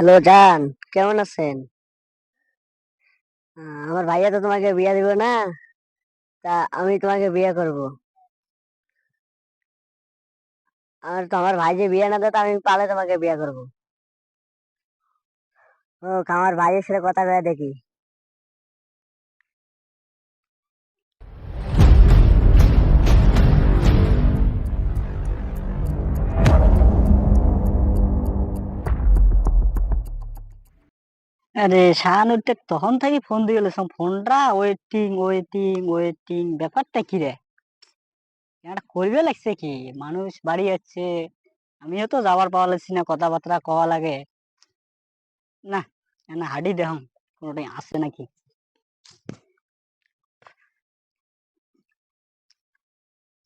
Hello, জান। কেমন আছেন? আমার ভাইয়া তো তোমাকে বিয়া দিব না। তা আমি তোমাকে বিয়ে করব। আর তো আমার ভাই যে বিয়ে না দেয় আমি পালে তোমাকে বিয়ে করব। ও আমার ভাইয়ের সাথে কথা বলে দেখি। আরে শাহানুরটা তখন থেকে ফোন দিয়ে গেলাম ফোনটা ওয়েটিং ওয়েটিং ওয়েটিং ব্যাপারটা কি রে? এটা করবে লাগছে কি? মানুষ বাড়ি যাচ্ছে। আমিও তো যাবার পাওয়া লাগছি না কথাবার্তা কওয়া লাগে। না না হাডি দেহ কোনোটাই আসে নাকি?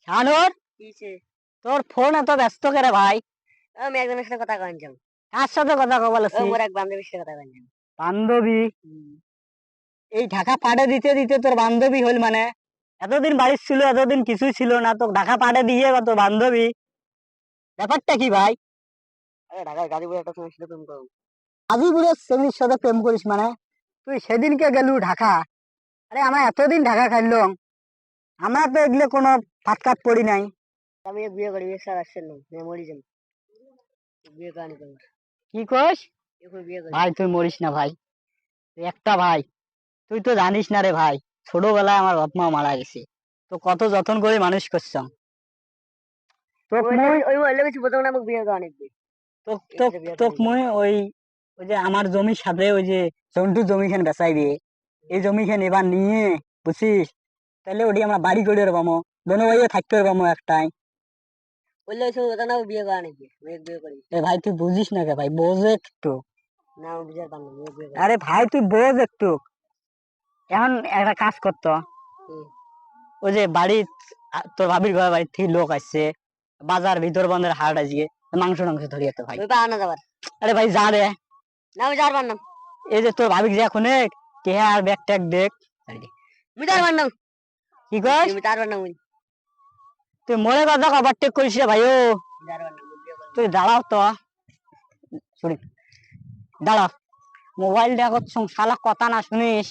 শাহানুর তোর ফোন এত ব্যস্ত করে ভাই? আমি একজনের সাথে কথা কইছিলাম কার সাথে কথা কবা লাগছি? মোর এক বান্ধবীর সাথে কথা কইছিলাম বান্ধবী। এই ঢাকা পাড়ে দিতে দিতে তোর বান্ধবী হল মানে। এতদিন বাড়ির ছিল এতদিন কিছুই ছিল না তো ঢাকা পাড়ে দিয়ে বা তোর বান্ধবী। ব্যাপারটা কি ভাই? ঢাকায় গাজীপুরে একটা ছেলের সাথে প্রেম গাজীপুরের ছেলের সাথে প্রেম করিস মানে। তুই সেদিনকে গেলু ঢাকা। আরে আমরা এতদিন ঢাকা খাইলাম। আমরা তো এগুলো কোনো ফাটকাট পড়ি নাই। আমি বিয়ে করি বিয়ে স্যার আসছিল মরি যাম বিয়ে করব কি কস? ভাই তুই মরিস না ভাই। তুই একটা ভাই। তুই তো জানিস না রে ভাই ছোটবেলায় আমার বাপ মা মারা গেছে। তো কত যত্ন করে মানুষ করছাম ওই যে আমার জমির সাথে ওই যে জন্টু জমি খান বেচাইবে এই জমি খান এবার নিয়ে বুঝছিস? তাহলে ওটি আমরা বাড়ি করে পাবো দোনো ভাইও থাকতে পাবো একটাই। বললে ওই বিয়ে করা নিবি বিয়ে করি। এ ভাই তুই বুঝিস না কে ভাই বোঝ একটু। আরে ভাই তুই বোঝ একটু। এখন একটা কাজ করতো ওই যে বাড়ি তোর ভাবির ঘর বাড়ি থেকে লোক আসছে। বাজার ভিতর বন্ধের হাট আজকে মাংস টাংস ধরি ভাই। যাবার। আরে ভাই যা রে। না আমি পারলাম। এই যে তোর ভাবি যে এখন কে আর ব্যাগ ট্যাগ দেখ। আমি পারলাম। কি কর আমি যাবার পারলাম তুই মনে কথা কবার টেক করিস রে ভাইও তুই দাঁড়াও তো। সরি। দাঁড়া মোবাইল দেখো শালা কথা না শুনিস।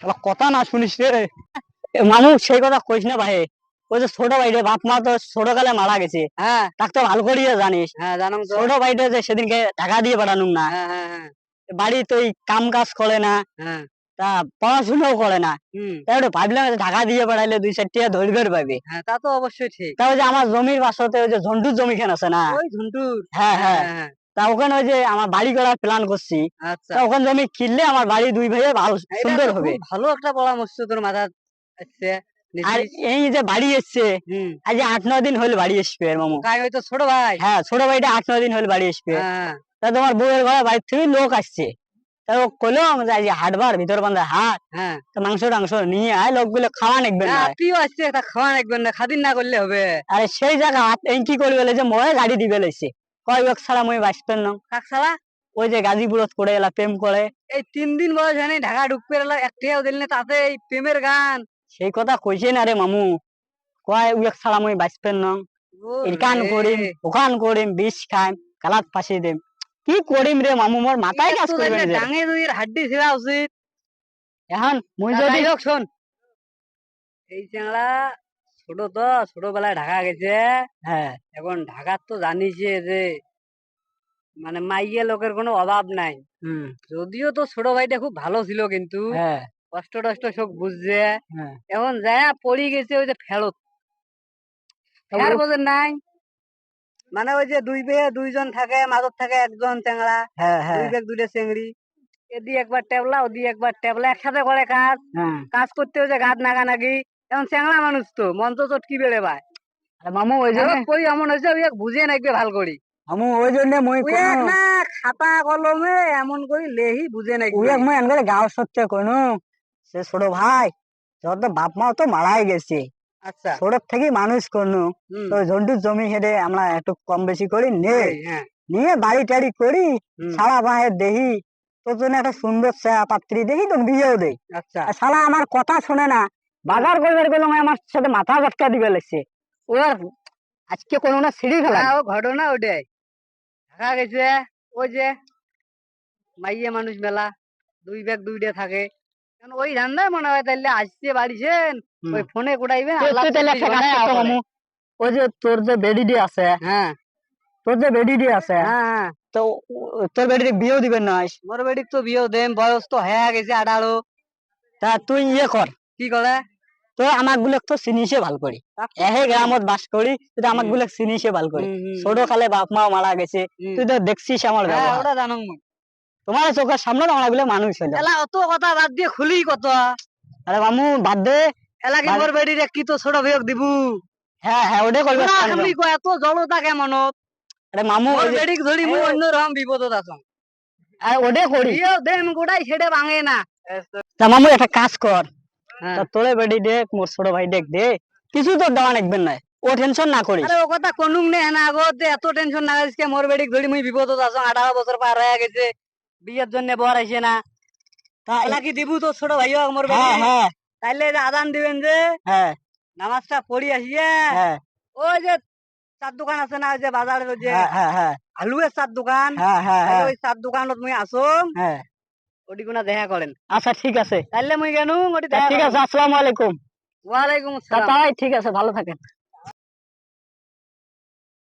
শালা কথা না শুনিস রে। মানুষ সেই কথা কইস না ভাই। ওই যে ছোট ভাইরে বাপ মা তো ছোট কালে মারা গেছে। হ্যাঁ। তাকে তো ভালো করিয়ে জানিস। হ্যাঁ জানো ছোট ভাইটা যে সেদিনকে টাকা দিয়ে পাঠানুম না। বাড়ি তো এই কাম কাজ করে না। তা পড়াশোনাও করে না। তাই ওটা ভাবলাম যে টাকা দিয়ে পাঠাইলে দুই চার টাকা ধরবে পাবে হ্যাঁ তা তো অবশ্যই ঠিক। তা ওই যে আমার জমির পাশতে ওই যে ঝন্টুর জমি খান আছে না? ওই ঝুন্টুর। হ্যাঁ হ্যাঁ। তা ওখানে ওই যে আমার বাড়ি করার প্ল্যান করছি। আচ্ছা। তা ওখানে জমি কিনলে আমার বাড়ি দুই ভাইয়ে ভালো সুন্দর হবে। ভালো একটা পরামর্শ তোর মাথা আসছে। আর এই যে বাড়ি এসছে আজ আট নয় দিন হলে বাড়ি এর মামু। কাই হয়তো ছোট ভাই। হ্যাঁ ছোট ভাইটা আট নয় দিন হলে বাড়ি আসবে হ্যাঁ। তা তোমার বউয়ের ঘরে বাড়ি থেকে লোক আসছে। তা ও কইলাম যে হাটবার ভিতর বান্ধা হাট। হ্যাঁ। তো মাংস টাংস নিয়ে আয় লোকগুলো খাওয়া নেকবেন না। আপনিও আসছে একটা খাওয়া রাখবেন না খাদিন না করলে হবে। আরে সেই জায়গা এই কি করবে যে ময়ে গাড়ি দিবে লাইছে। কয় এক ছাড়া মই বাঁচতেন না? কাক সালা ওই যে গাজীপুরত করে এলা প্রেম করে। এই তিন দিন বয়স হয়নি ঢাকা ঢুকতে এলো একটিও দিল না তাতে এই প্রেমের গান। সেই কথা কইছে না রে মামু। কয় এক ছাড়া মই বাঁচতেন না? ইরকান করিম ওখান করিম বিষ খাইম কালাত ফাঁসি দিম। কি করিম রে মামু মোর মাথায় কাজ করবে না। ডাঙে দুইয়ের হাড্ডি ছিঁড়া উচিত। এখন মুই যদি শোন। এই ছোট তো ছোটবেলায় ঢাকা গেছে। হ্যাঁ। এখন ঢাকার তো জানিস যে মানে মাইয়ে লোকের কোনো অভাব নাই। যদিও তো ছোট ভাইটা খুব ভালো ছিল কিন্তু হ্যাঁ। কষ্ট টষ্ট সব বুঝছে। হ্যাঁ। এখন যায় পড়ি গেছে ওই যে ফেরত। ফের বোঝেন নাই। মানে ওই যে দুই বেয়ে দুইজন থাকে মাঝত থাকে একজন চ্যাংড়া হ্যাঁ দুই বেগ দুইটা চেংড়ি। এদি একবার টেবলা ওদি একবার টেবলা একসাথে করে কাজ। কাজ করতে হচ্ছে গাত নাগানাগি। এখন চ্যাংড়া মানুষ তো মঞ্চ চটকি বেড়ে ভাই। মামু ওই জন্য কই এমন হয়েছে ওই বুঝে নাকবে ভালো করি মামু ওই জন্য মই না খাতা কলমে এমন করি লেহি বুঝে নাকবে ওই মই এনকে গাঁও সত্যি কইনু সে ছোট ভাই যত বাপ মা তো মারাই গেছে। আচ্ছা। ছোট থেকে মানুষ হুম, তো ঝন্টুর জমি হেরে আমরা একটু কম বেশি করি নে। নিয়ে বাড়ি টাড়ি করি সারা বাহে দেহি তোর জন্য একটা সুন্দর পাত্রী দেখি তো বিয়েও দেই আচ্ছা। শালা আমার কথা শুনে না বাজার করবার গেলাম আমার সাথে মাথা ঝটকা দিবে লাগছে। ওর আজকে কোনো না সিঁড়ি ফেলা। হ্যাঁ, ও ঘটনা ওটাই। ঢাকা গেছে ওই যে মাইয়ে মানুষ মেলা দুই ব্যাগ দুইটা থাকে। ওই ধান্দায় মনে হয় তাইলে আসছে বাড়িছেন ওই ফোনে তাহলে। মামু। ওই যে তোর যে বেডিডি আছে হ্যাঁ। তোর যে বেডিডি আছে হ্যাঁ হ্যাঁ। তো তোর বেডিডি বিয়েও দিবেন না? মোর বেডিক তো বিয়ে দেম বয়স তো হয়ে গেছে আঠারো। তা তুই ইয়ে কর। কি করে? তো আমারগুলো তো চিনিছে ভালো করি এহে গ্রামত বাস করি তুই তো আমার হুম। গুলো চিনিছে ভালো হুম, ছোট কালে বাপ মা মারা গেছে। তুই তো দেখছিস আমার ওটা তোমার চোখের সামনে আমারগুলো মানুষ হইল এলা অত কথা বাদ দিয়ে খুলি কত? আরে মামু বাদ দে। এলা কি মোর বেডিরে কি তো ছোট বিয়োগ দিবু? হ্যাঁ হ্যাঁ ওটাই করবে না, তুমি কয় এত জড়তা কেমনত? আরে মামু মোর যে- ধরি এ- অন্য রকম বিপদত আছো। আরে ওটাই করি দেম গোটাই ছেড়ে ভাঙে না। তা মামু একটা কাজ কর তোরে বেডি দেখ মোর ছোট ভাই দেখ দে। কিছু তোর দেওয়া নাকবেন না। ও টেনশন না করিস। আরে ও কথা কোনুম নে না আগত এত টেনশন না আজকে মোর বেডিক ধরি মুই বিপদত আছো আঠারো বছর পার হয়ে গেছে। বিয়ের জন্য বর আইছে না। তা এলা কি দিবু তো ছোট ভাইও মোর হ্যাঁ বেডি? হ্যাঁ তাইলে যে আদান দিবেন যে হ্যাঁ। নামাজটা পড়ি আসিয়া হ্যাঁ। ওই যে চার দোকান আছে না যে বাজারের যে হ্যাঁ হ্যাঁ হ্যাঁ। আলুয়ের চার দোকান হ্যাঁ হ্যাঁ হ্যাঁ। ওই চার দোকানত মুই আসো হ্যাঁ। ওটি কোনা দেখা করেন। আচ্ছা ঠিক আছে। তাইলে মুই কেন ওটি ঠিক আছে আসসালামু আলাইকুম। ওয়ালাইকুম আসসালাম। তাই ঠিক আছে ভালো থাকেন।